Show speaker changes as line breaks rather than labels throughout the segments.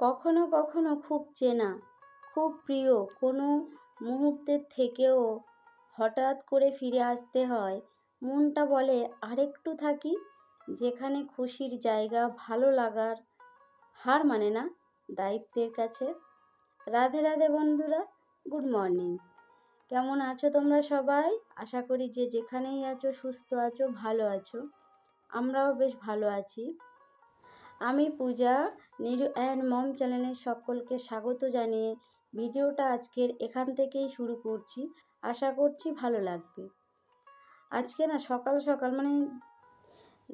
কখনো কখনো খুব চেনা, খুব প্রিয়। কোনো মুহূর্তের থেকেও হঠাৎ করে ফিরে আসতে হয়। মনটা বলে, আরেকটু থাকি? যেখানে খুশির জায়গা, ভালো লাগার হার মানে না? দায়িত্বের কাছে। রাধে রাধে বন্ধুরা, গুড মর্নিং। কেমন আছো তোমরা সবাই? আশা করি যে যেখানেই আছো, সুস্থ আছো, ভালো আছো। আমরাও বেশ ভালো আছি। আমি পূজা, নিরু অ্যান্ড মম চ্যানেলের সকলকে স্বাগত জানিয়ে ভিডিওটা আজকের এখান থেকেই শুরু করছি। আশা করছি ভালো লাগবে। আজকে না সকাল সকাল মানে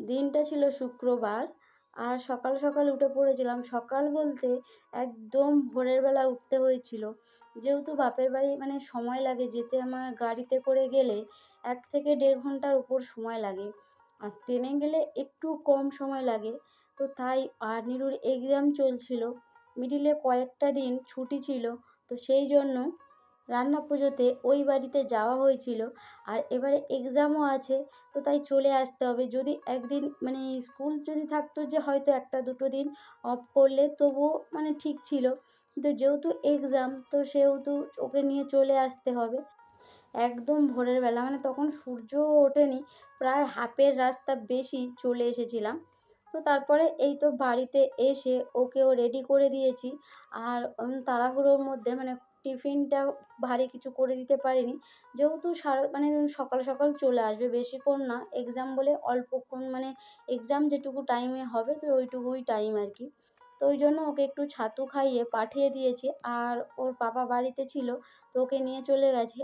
দিনটা ছিল শুক্রবার, আর সকাল সকাল উঠে পড়েছিলাম। সকাল বলতে একদম ভোরের বেলা উঠতে হয়েছিল। যেহেতু বাপের বাড়ি মানে সময় লাগে, যেতে আমার গাড়িতে করে গেলে এক থেকে দেড় ঘণ্টার উপর সময় লাগে। আর ট্রেনে গেলে একটু কম সময় লাগে। তো তাই আর নিরুর এক্সাম চলছিল মিডিলে কয়েকটা দিন ছুটি ছিল, তো সেই জন্য রান্না পুজোতে ওই বাড়িতে যাওয়া হয়েছিল। আর এবারে এক্সামও আছে, তো তাই চলে আসতে হবে। যদি একদিন মানে স্কুল যদি থাকতো যে হয়তো একটা দুটো দিন অফ করলে তবুও মানে ঠিক ছিল। কিন্তু যেহেতু এক্সাম তো সেহেতু ওকে নিয়ে চলে আসতে হবে। একদম ভোরের বেলা মানে তখন সূর্যও ওঠেনি, প্রায় হাফের রাস্তা বেশি চলে এসেছিলাম। তো তারপরে এই তো বাড়িতে এসে ওকেও রেডি করে দিয়েছি। আর তাড়াহুড়োর মধ্যে মানে টিফিনটা ভারী কিছু করে দিতে পারিনি। যেহেতু সারা মানে সকাল সকাল চলে আসবে বেশিক্ষণ না এক্সাম বলে অল্পক্ষণ মানে এক্সাম যেটুকু টাইমে হবে, তো ওইটুকুই টাইম আর কি। তো ওই জন্য ওকে একটু ছাতু খাইয়ে পাঠিয়ে দিয়েছি। আর ওর পাপা বাড়িতে ছিল, তো ওকে নিয়ে চলে গেছে।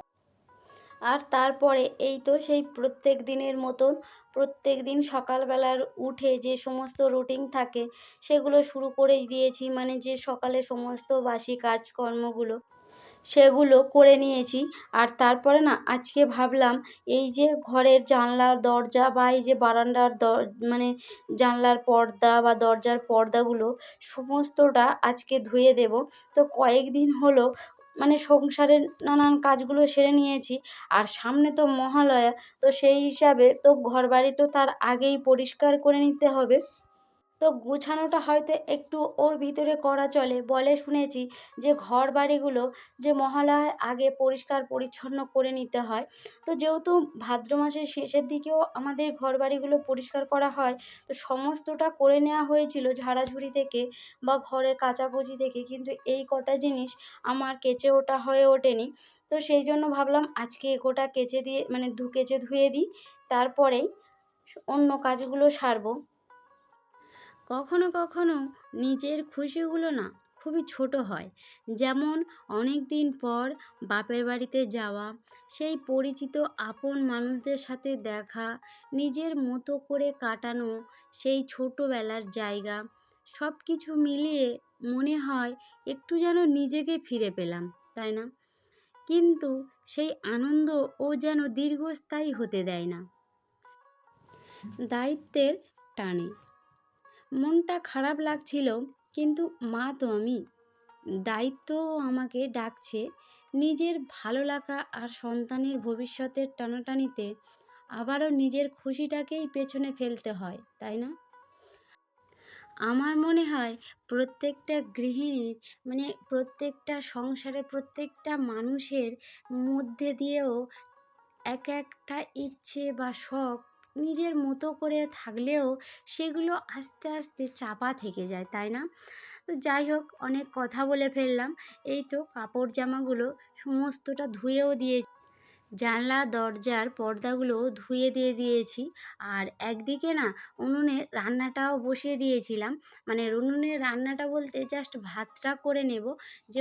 আর তারপরে এই তো সেই প্রত্যেক দিনের মতন প্রত্যেক দিন সকালবেলার উঠে যে সমস্ত রুটিন থাকে, সেগুলো শুরু করে দিয়েছি। মানে যে সকালে সমস্ত বাসি কাজকর্মগুলো, সেগুলো করে নিয়েছি। আর তারপরে না, আজকে ভাবলাম, এই যে ঘরের জানলা দরজা বা এই যে বারান্দার দর মানে জানলার পর্দা বা দরজার পর্দাগুলো, সমস্তটা আজকে ধুয়ে দেব। তো কয়েকদিন হলো মানে সংসারের নানান কাজগুলো সেরে নিয়েছি। আর সামনে তো মহালয়া, তো সেই হিসাবে তো ঘরবাড়ি তো তার আগেই পরিষ্কার করে নিতে হবে। তো গুছানোটা হয়তো একটু ওর ভিতরে করা চলে। বলে শুনেছি যে ঘর বাড়িগুলো যে মহালয়ার আগে পরিষ্কার পরিচ্ছন্ন করে নিতে হয়। তো যেহেতু ভাদ্র মাসের শেষের দিকেও আমাদের ঘর বাড়িগুলো পরিষ্কার করা হয়, তো সমস্তটা করে নেওয়া হয়েছিল ঝাড়াঝুড়ি থেকে বা ঘরের কাচাকুচি থেকে। কিন্তু এই কটা জিনিস আমার কেচে ওটা হয়ে ওঠেনি। তো সেই জন্য ভাবলাম আজকে গোটা কেচে দিয়ে মানে দু কেচে ধুয়ে দিই, তারপরেই অন্য কাজগুলো সারবো। কখনো কখনো নিজের খুশিগুলো না খুবই ছোট হয়। যেমন অনেক দিন পর বাপের বাড়িতে যাওয়া, সেই পরিচিত আপন মানুষদের সাথে দেখা, নিজের মতো করে কাটানো, সেই ছোটোবেলার জায়গা সব কিছু মিলিয়ে মনে হয় একটু যেন নিজেকে ফিরে পেলাম, তাই না? কিন্তু সেই আনন্দ ও যেন দীর্ঘস্থায়ী হতে দেয় না। দায়িত্বের টানে মনটা খারাপ লাগছিল, কিন্তু মা তো আমি। দায়িত্ব আমাকে ডাকছে নিজের ভালো লাগা আর সন্তানের ভবিষ্যতের টানাটানিতে আবারও নিজের খুশিটাকেই পেছনে ফেলতে হয়, তাই না? আমার মনে হয় প্রত্যেকটা গৃহিণীর মানে প্রত্যেকটা সংসারে প্রত্যেকটা মানুষের মধ্যে দিয়েও এক একটা ইচ্ছে বা শখ নিজের মতো করে থাকলেও সেগুলো আস্তে আস্তে চাপা থেকে যায়, তাই না? তো যাই হোক, অনেক কথা বলে ফেললাম। এই তো কাপড় জামাগুলো সমস্তটা ধুয়েও দিয়ে জানলা, দরজার পর্দাগুলো ধুয়ে দিয়ে দিয়েছি। আর একদিকে না উনুনে রান্নাটাও বসিয়ে দিয়েছিলাম। মানে উনুনে রান্নাটা বলতে জাস্ট ভাতটা করে নেব। যে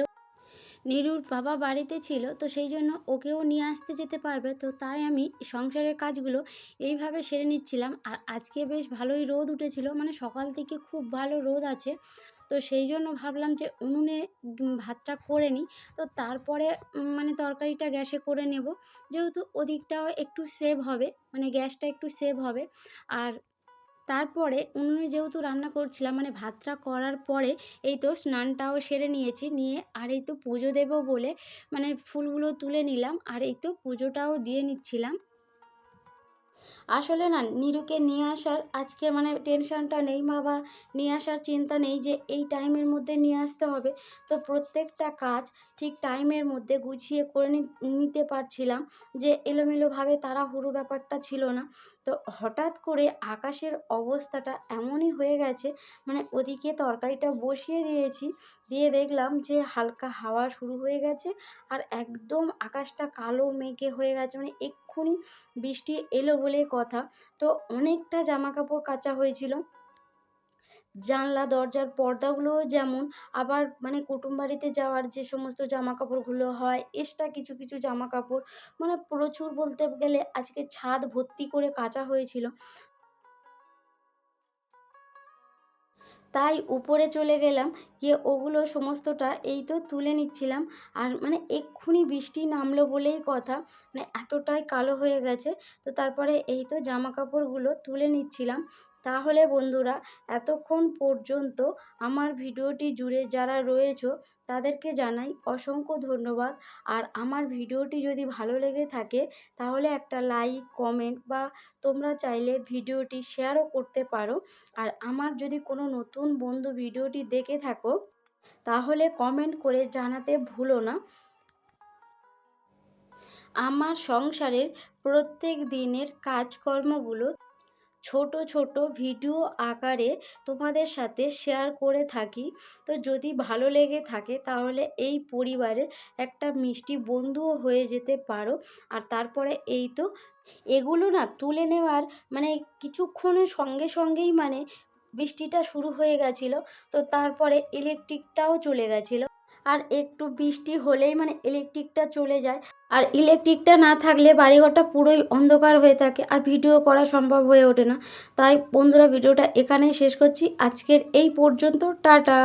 নিরুর বাবা বাড়িতে ছিল, তো সেই জন্য ওকেও নিয়ে আসতে যেতে পারবে। তো তাই আমি সংসারের কাজগুলো এইভাবে সেরে নিচ্ছিলাম। আর আজকে বেশ ভালোই রোদ উঠেছিল মানে সকাল থেকে খুব ভালো রোদ আছে। তো সেই জন্য ভাবলাম যে উনুনে ভাতটা করে নিই। তো তারপরে মানে তরকারিটা গ্যাসে করে নেব। যেহেতু ওদিকটাও একটু সেভ হবে মানে গ্যাসটা একটু সেভ হবে। আর তারপরে উনুনে যেহেতু রান্না করছিলাম মানে ভাতটা করার পরে এই তো স্নানটাও সেরে নিয়েছি, নিয়ে আর এই তো পুজো দেবো বলে মানে ফুলগুলো তুলে নিলাম, আর এই তো পুজোটাও দিয়ে নিচ্ছিলাম। আসলে না, নিরুকে নিয়ে আসার আজকে মানে টেনশনটা নেই বা নিয়ে আসার চিন্তা নেই যে এই টাইমের মধ্যে নিয়ে আসতে হবে। তো প্রত্যেকটা কাজ ঠিক টাইমের মধ্যে গুছিয়ে করে নিতে পারছিলাম যে এলোমেলোভাবে তাড়াহুড়ো ব্যাপারটা ছিল না। তো হঠাৎ করে আকাশের অবস্থাটা এমনই হয়ে গেছে মানে ওদিকে তরকারিটা বসিয়ে দিয়েছি দিয়ে দেখলাম যে হালকা হাওয়া শুরু হয়ে গেছে আর একদম আকাশটা কালো মেঘে হয়ে গেছে মানে এক্ষুনি বৃষ্টি এলো বলে কথা। তো অনেকটা জামা কাপড় কাচা হয়েছিল, জানলা, দরজার পর্দাগুলোও যেমন, আবার মানে কুটুম বাড়িতে যাওয়ার যে সমস্ত জামা কাপড়গুলো হয় এক্সট্রা কিছু কিছু জামা কাপড় মানে প্রচুর বলতে গেলে আজকে ছাদ ভর্তি করে কাচা হয়েছিল। তাই উপরে চলে গেলাম, গিয়ে ওগুলো সমস্তটা এই তো তুলে নিচ্ছিলাম। আর মানে এক্ষুনি বৃষ্টি নামলো বলেই কথা মানে এতটাই কালো হয়ে গেছে। তো তারপরে এই তো জামা কাপড়গুলো তুলে নিচ্ছিলাম। তাহলে বন্ধুরা, এতক্ষণ পর্যন্ত আমার ভিডিওটি জুড়ে যারা রয়েছো, তাদেরকে জানাই অসংখ্য ধন্যবাদ। আর আমার ভিডিওটি যদি ভালো লেগে থাকে, তাহলে একটা লাইক, কমেন্ট বা তোমরা চাইলে ভিডিওটি শেয়ারও করতে পারো। আর আমার যদি কোনো নতুন বন্ধু ভিডিওটি দেখে থাকো, তাহলে কমেন্ট করে জানাতে ভুলো না। আমার সংসারের প্রত্যেক দিনের কাজকর্মগুলো ছোট ছোট ভিডিও আকারে তোমাদের সাথে শেয়ার করে থাকি। তো যদি ভালো লেগে থাকে তাহলে এই পরিবারের একটা মিষ্টি বন্ধুও হয়ে যেতে পারো। আর তারপরে এই তো এগুলো না তুলে নেওয়ার মানে কিছুক্ষণের সঙ্গে সঙ্গেই মানে বৃষ্টিটা শুরু হয়ে গেছিল। তো তারপরে ইলেকট্রিকটাও চলে গেছিল। আর একটু বৃষ্টি হলেই মানে ইলেকট্রিকটা চলে যায়। আর ইলেকট্রিকটা না থাকলে বাড়িঘরটা পুরোই অন্ধকার হয়ে থাকে আর ভিডিও করা সম্ভব হয়ে ওঠে না। তাই বন্ধুরা ভিডিওটা এখানেই শেষ করছি। আজকের এই পর্যন্ত, টাটা!